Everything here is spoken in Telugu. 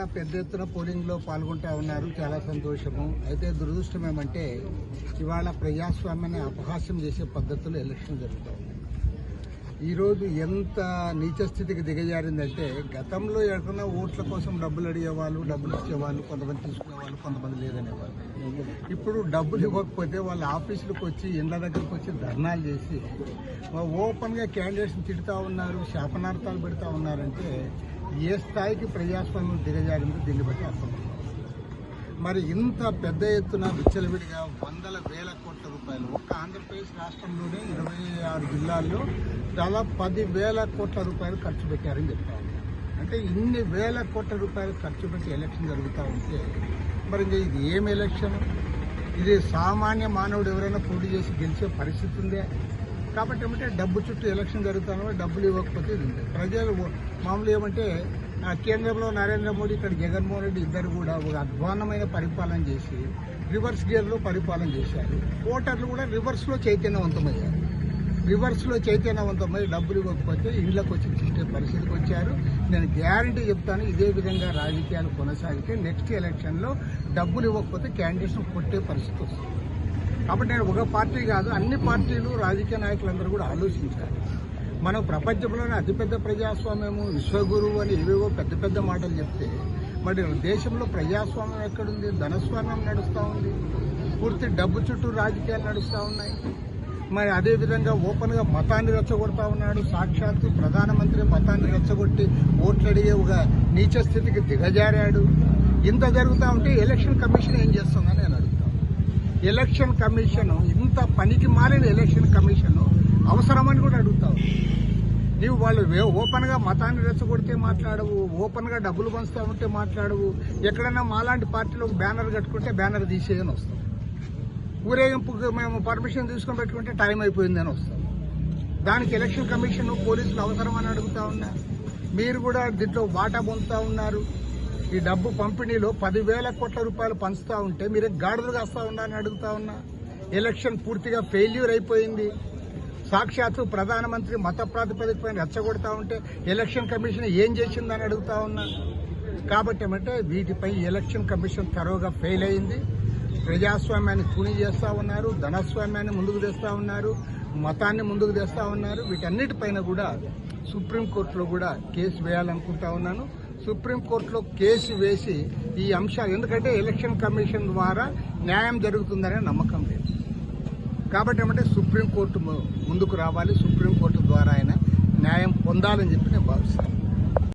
దాకా పెద్ద ఎత్తున పోలింగ్లో పాల్గొంటా ఉన్నారు. చాలా సంతోషము. అయితే దురదృష్టం ఏమంటే ఇవాళ ప్రజాస్వామ్యాన్ని అపహాస్యం చేసే పద్ధతిలో ఎలక్షన్ జరుగుతూ ఉన్నాయి ఈరోజు ఎంత నీచ స్థితికి దిగజారిందంటే గతంలో ఎక్కడన్నా ఓట్ల కోసం డబ్బులు అడిగేవాళ్ళు డబ్బులు ఇచ్చేవాళ్ళు కొంతమంది తీసుకునేవాళ్ళు కొంతమంది లేదనేవాళ్ళు. ఇప్పుడు డబ్బులు ఇవ్వకపోతే వాళ్ళ ఆఫీసులకు వచ్చి ఇండ్ల దగ్గరకు వచ్చి ధర్నాలు చేసి ఓపెన్గా క్యాండిడేట్స్ని తిడుతూ ఉన్నారు శాపనార్థాలు పెడతా ఉన్నారంటే ఏ స్థాయికి ప్రజాస్వామ్యం దిగజారిందో దీన్ని బట్టి అర్థం మరి ఇంత పెద్ద ఎత్తున విచ్చలవిడిగా వందల వేల కోట్ల రూపాయలు ఒక్క ఆంధ్రప్రదేశ్ రాష్ట్రంలోనే ఇరవై ఆరు జిల్లాల్లో దాదాపు పది వేల కోట్ల రూపాయలు ఖర్చు పెట్టారని చెప్పారు అంటే ఇన్ని వేల కోట్ల రూపాయలు ఖర్చు పెట్టి ఎలక్షన్ జరుగుతూ ఉంటే మరి ఇంకా ఇది ఏం ఎలక్షన్? ఇది సామాన్య మానవుడు ఎవరైనా పోటీ చేసి గెలిచే పరిస్థితి ఉందే? కాబట్టి ఏమంటే డబ్బు చుట్టూ ఎలక్షన్ జరుగుతానో డబ్బులు ఇవ్వకపోతే ఇది ఉంది ప్రజలు మామూలు ఏమంటే ఆ కేంద్రంలో నరేంద్ర మోడీ ఇక్కడ జగన్మోహన్ రెడ్డి ఇద్దరు కూడా ఒక అధ్వానమైన పరిపాలన చేసి రివర్స్ గేర్లో పరిపాలన చేశారు. ఓటర్లు కూడా రివర్స్లో చైతన్యవంతమయ్యారు. రివర్స్లో చైతన్యవంతమై డబ్బులు ఇవ్వకపోతే ఇళ్ళకు వచ్చి చూసే పరిస్థితికి వచ్చారు. నేను గ్యారంటీ చెప్తాను ఇదే విధంగా రాజకీయాలు కొనసాగితే నెక్స్ట్ ఎలక్షన్లో డబ్బులు ఇవ్వకపోతే క్యాండిడేట్స్ను కొట్టే పరిస్థితి వస్తుంది. కాబట్టి నేను ఒక పార్టీ కాదు అన్ని పార్టీలు రాజకీయ నాయకులందరూ కూడా ఆలోచించాలి. మనం ప్రపంచంలోనే అతిపెద్ద ప్రజాస్వామ్యము విశ్వగురువు అని ఏవేవో పెద్ద పెద్ద మాటలు చెప్తే మరి దేశంలో ప్రజాస్వామ్యం ఎక్కడుంది? ధనస్వామ్యం నడుస్తూ ఉంది. పూర్తి డబ్బు చుట్టూ రాజకీయాలు నడుస్తూ ఉన్నాయి. మరి అదేవిధంగా ఓపెన్గా మతాన్ని రెచ్చగొడతా ఉన్నాడు. సాక్షాత్తు ప్రధానమంత్రి మతాన్ని రెచ్చగొట్టి ఓట్లు అడిగే ఒక నీచ స్థితికి దిగజారాడు. ఇంత జరుగుతూ ఉంటే ఎలక్షన్ కమిషన్ ఏం చేస్తుందని నేను ఎలక్షన్ కమిషన్ ఇంత పనికి మారిన ఎలక్షన్ కమిషన్ అవసరమని కూడా అడుగుతావు. నీవు వాళ్ళు వే- ఓపెన్గా మతాన్ని రెచ్చగొడితే మాట్లాడవు ఓపెన్గా డబ్బులు పంచుతా ఉంటే మాట్లాడవు. ఎక్కడైనా మాలాంటి పార్టీలో బ్యానర్ కట్టుకుంటే బ్యానర్ తీసేయని వస్తాం ఊరేగింపుకి మేము పర్మిషన్ తీసుకొని పెట్టుకుంటే టైం అయిపోయిందని వస్తాం దానికి ఎలక్షన్ కమిషన్ పోలీసులు అవసరమని అడుగుతా ఉన్నా. మీరు కూడా దీంట్లో వాటా పొందుతా ఉన్నారు. ఈ డబ్బు పంపిణీలో పదివేల కోట్ల రూపాయలు పంచుతా ఉంటే మీరే గాడులు కాస్తా ఉన్నారని అడుగుతా ఉన్నా. ఎలక్షన్ పూర్తిగా ఫెయిల్యూర్ అయిపోయింది. సాక్షాత్తు ప్రధానమంత్రి మత ప్రాతిపదికపైన రెచ్చగొడతా ఉంటే ఎలక్షన్ కమిషన్ ఏం చేసిందని అడుగుతా ఉన్నా. కాబట్టి ఏమంటే వీటిపై ఎలక్షన్ కమిషన్ తరువుగా ఫెయిల్ అయింది. ప్రజాస్వామ్యాన్ని కూని చేస్తా ఉన్నారు ధనస్వామ్యాన్ని ముందుకు తెస్తా ఉన్నారు మతాన్ని ముందుకు తెస్తా ఉన్నారు. వీటన్నిటిపైన కూడా సుప్రీంకోర్టులో కూడా కేసు వేయాలనుకుంటా ఉన్నాను. సుప్రీంకోర్టులో కేసు వేసి ఈ అంశాలు ఎందుకంటే ఎలక్షన్ కమిషన్ ద్వారా న్యాయం జరుగుతుందనే నమ్మకం లేదు. కాబట్టి ఏమంటే సుప్రీంకోర్టు ము- ముందుకు రావాలి సుప్రీంకోర్టు ద్వారా ఆయన న్యాయం పొందాలని చెప్పి నేను భావిస్తాను.